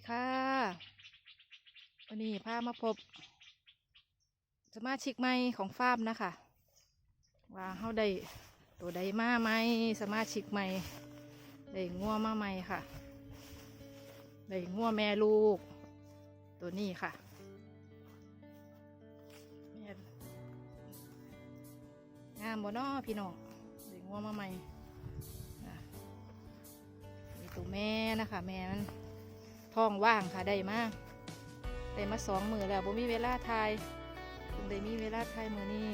ีค่ะ วันนี้พามาพบ สมาชิกใหม่ของฟาร์มนะคะ ว่าเขาได้ตัวใดมาไหมสมาชิกใหม่ได้งัวมาใหมค่ะได้งัวแม่ลูก ตัวนี้ค่ะงามบ่นาะพี่น้องได้งัวมาใหม่ตัวแม่นะคะ แม่มัน ท้องว่างค่ะได้มากได้มาสองมือแล้วบ่มีเวลาทายเพิ่งได้มีเวลาทายมือนี้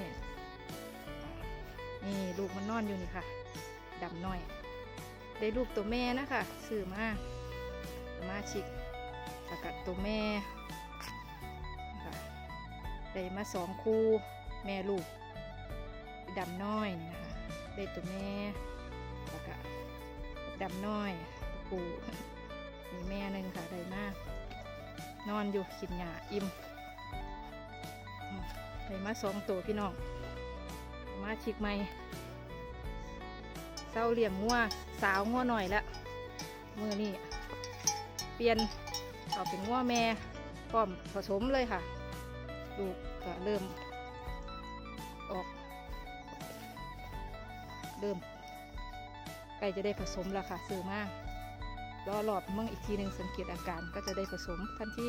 นี่ลูกมันนอนอยู่นี่ค่ะดำหน่อย ได้ลูกตัวแม่นะคะซื้อมาสมาชิกสกัดตัวแม่นะคะได้มาสองคู่แม่ลูกดำน้อยนะคะ ได้ตัวแม่แล้วก็ดำน้อยตั นอนอยู่กินหญ้าอิ่มได้มาสองตัวพี่น้อง มาชิกใหม่เศร้าเลี้ยงงัวสาวงัวหน่อยละมือนี่เปลี่ยนเอาเป็นงัวแม่พร้อมผสมเลยค่ะ ลูกก็เริ่มออก เริ่มใกล้จะได้ผสมแล้วค่ะซื้อมา รอหลอดเมื่ออีกทีหนึ่งสังเกตอาการก็จะได้ผสมทันที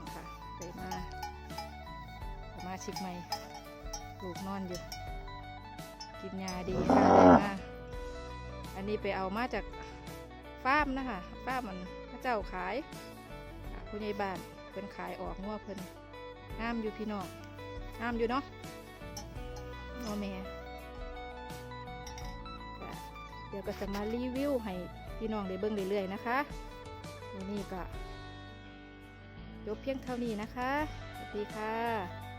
นะคะได้มาสมาชิกใหม่ลูกนอนอยู่ กินยาดีค่ะได้มาอันนี้ไปเอามาจากฟาร์มนะคะฟาร์มมันพระเจ้าขายผู้ใหญ่บ้านเพิ่นขายออกงัวเพิ่นงามอยู่พี่น้องงามอยู่เนาะงัวแม่เดี๋ยวก็จะมารีวิวให้ พี่น้องได้เบิ่งเรื่อยๆนะคะวันนี้ก็จบเพียงเท่านี้นะคะ สวัสดีค่ะ